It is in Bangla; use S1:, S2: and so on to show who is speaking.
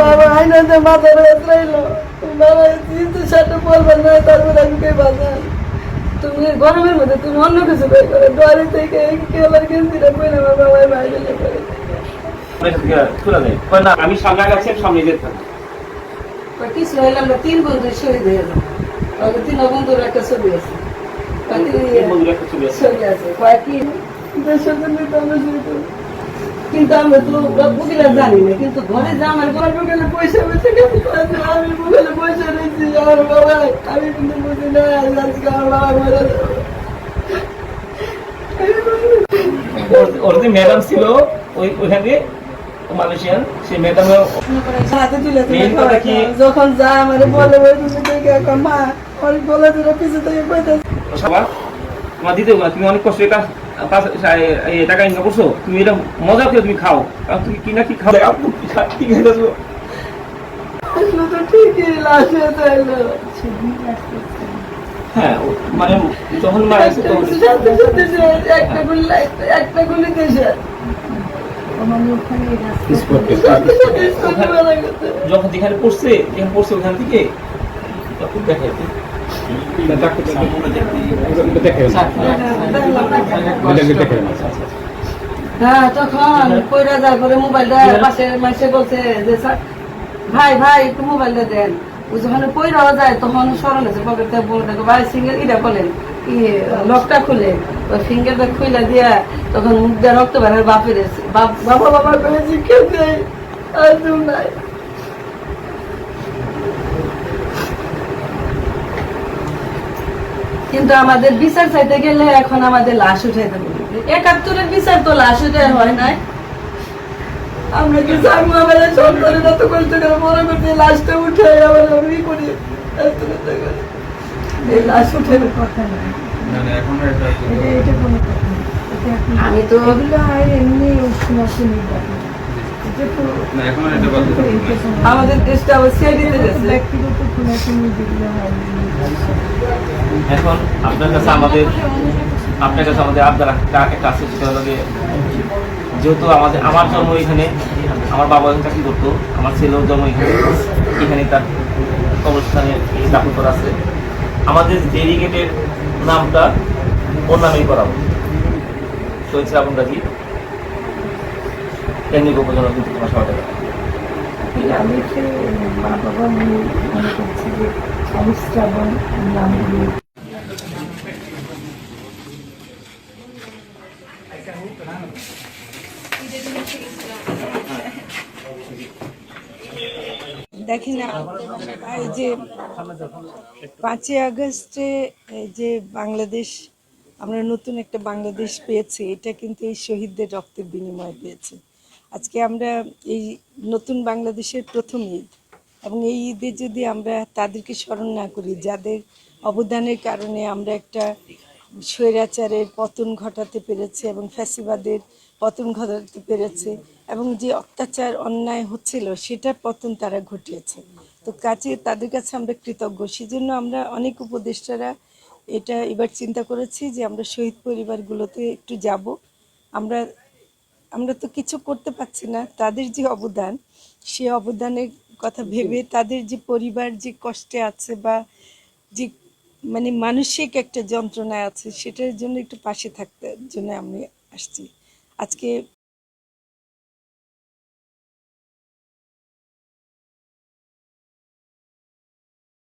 S1: বাবা আইনা যে মাথা রয়েছিল বাবা কিন্তু সাথে বলবেন না তারপরে আমি কে বাজার? তুমি গরমের মধ্যে তুমি অন্য কিছু বের করো। ডরে থেকে কেলার গেন্দিটা বলে আমার বাবাই বাইরে
S2: আমি সামনে গেছি সামনে যেতে।
S1: কিছু হইলে আমরা তিন বন্ধু শহীদ হয়ে গেলাম তিন বন্ধুর একটা ছবি আছে।
S2: এই বন্ধুর একটা ছবি আছে।
S1: ছবি আছে। কয়েকটি দেশের জন্য তো আমরা। কিন্তু আমরা তো বুকিলা জানি না কিন্তু ঘরে যা আমার গল্প গেলে পয়সা পয়সা গেছে আমি বুকেলে পয়সা নিয়েছি আমার বাবা আমি কিন্তু বুঝি না আজকে আমার বাবা মরে।
S2: ওর- যে ম্যাডাম ছিল ওই ওইখানে মালয়েশিয়ান সেই ম্যাডাম
S1: যখন যা আমার বলে তুমি মা ওর বলে পিছু থেকে
S2: তোমার দিতে তুমি অনেক কষ্ট এই টাকা ইনকাম করছ তুমি এটা মজা করে তুমি খাও কারণ তুমি কি না কি খাও
S1: হয়ে
S2: হ্যাঁ মানে যখন মারা গেছে তখন
S1: একটা গুলি গুলি দেশে
S2: যখন যেখানে পড়ছে যেখানে পড়ছে ওখান থেকে তখন দেখা।
S1: হ্যাঁ কইরা যায় ভাই ভাই, একটু মোবাইলটা দেন। ও যখন পইরাও যায়, তখন স্মরণ আছে পকেটে বলে দেখো ভাই সিঙ্গেল ইটা বলেন কি, লকটা খুলে, ওই ফিঙ্গারটা খুলে দিয়া তখন মুখ দিয়ে রক্ত বের বাপের বাবা বাবা করে জিজ্ঞেস নেই, আর নাই। কিন্তু আমাদের বিচার চাইতে গেলে এখন আমাদের লাশ উঠাইতে বলি একাত্তরের বিচার তো লাশ উঠে হয় নাই। আমরা কি জানব আমাদের সন্তানের এত কষ্ট করে বড় করতে লাশটা উঠে আবার আমি করি। এই লাশ উঠে কথা না আমি তো আমাদের দেশটা আবার দিতে গেছে
S2: এখন আপনার কাছে আমাদের আপনার কাছে আমাদের আবদার একটা আছে যেহেতু আমাদের আমার জন্ম এখানে, আমার বাবা চাকরি করতো, আমার ছেলেও জন্ম এখানে। এখানে তার কবরস্থানে দাফন করা আছে। আমাদের ডেডিকেটের নামটা ওর নামেই করাবো শহীদ শ্রাবণ গাজী। এমনি গোপজন কিন্তু তোমার
S3: দেখেন, এই যে পাঁচই আগস্টে যে বাংলাদেশ, আমরা নতুন একটা বাংলাদেশ পেয়েছি, এটা কিন্তু এই শহীদদের রক্তের বিনিময়ে পেয়েছে। আজকে আমরা এই নতুন বাংলাদেশের প্রথম ঈদ এবং এই ঈদে যদি আমরা তাদেরকে স্মরণ না করি, যাদের অবদানের কারণে আমরা একটা স্বৈরাচারের পতন ঘটাতে পেরেছে এবং ফ্যাসিবাদের পতন ঘটাতে পেরেছে এবং যে অত্যাচার, অন্যায় হচ্ছিল সেটা পতন তারা ঘটিয়েছে। তো কাছে তাদের কাছে আমরা কৃতজ্ঞ। সেজন্য আমরা অনেক উপদেষ্টারা এটা এবার চিন্তা করেছি যে আমরা শহীদ পরিবারগুলোতে একটু যাব। আমরা আমরা তো কিছু করতে পারছি না। তাদের যে অবদান, সে অবদানের কথা ভেবে তাদের যে পরিবার যে কষ্টে আছে বা যে মানে মানসিক একটা যন্ত্রণা আছে, সেটার জন্য একটু পাশে থাকতে জন্য আমি আসছি। আজকে